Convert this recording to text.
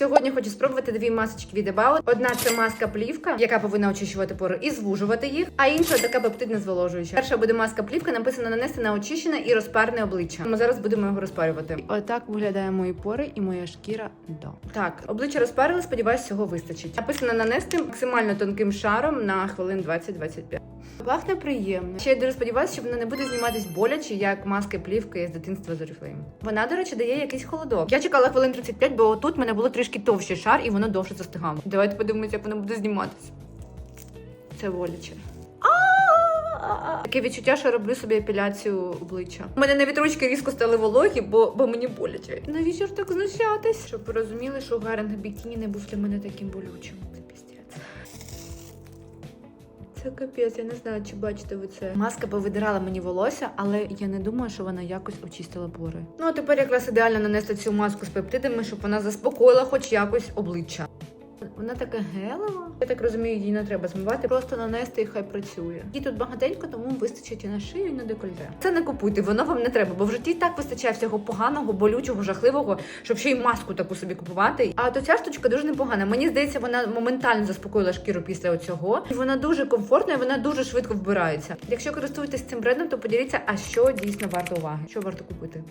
Сьогодні хочу спробувати дві масочки від About. Одна це маска плівка, яка повинна очищувати пори і звужувати їх. А інша така пептидна зволожуюча. Перша буде маска плівка, написано нанести на очищене і розпарне обличчя. Ми зараз будемо його розпарювати. Отак виглядає мої пори і моя шкіра до. Так, обличчя розпарили, сподіваюсь, цього вистачить. Написано нанести максимально тонким шаром на хвилин 20-25. Пахне приємно. Ще я дуже сподіваюся, що вона не буде зніматись боляче, як маски плівки з дитинства з Oriflame. Вона, до речі, дає якийсь холодок. Я чекала хвилин 35, бо тут мене було трішки товщий шар, і воно довше застигало. Давайте подивимося, як воно буде зніматися. Це боляче. Таке відчуття, що роблю собі епіляцію обличчя. У мене навіть ручки різко стали вологі, бо, бо мені боляче. Навіщо ж так знущатись? Щоб ви розуміли, що гаранг бікіні не був для мене таким болючим. Це. Капець, я не знаю, чи бачите ви це. Маска повидирала мені волосся, але я не думаю, що вона якось очистила пори. Ну а тепер якраз ідеально нанести цю маску з пептидами, щоб вона заспокоїла хоч якось обличчя. Вона така гелева. Я так розумію, її не треба змивати, просто нанести і хай працює. Її тут багатенько, тому вистачить і на шию, і на декольте. Це не купуйте, воно вам не треба, бо в житті так вистачає всього поганого, болючого, жахливого, щоб ще й маску таку собі купувати. А то ця штучка дуже непогана. Мені здається, вона моментально заспокоїла шкіру після цього. І вона дуже комфортна, і вона дуже швидко вбирається. Якщо користуєтесь цим брендом, то поділіться, а що дійсно варто уваги, що варто купити.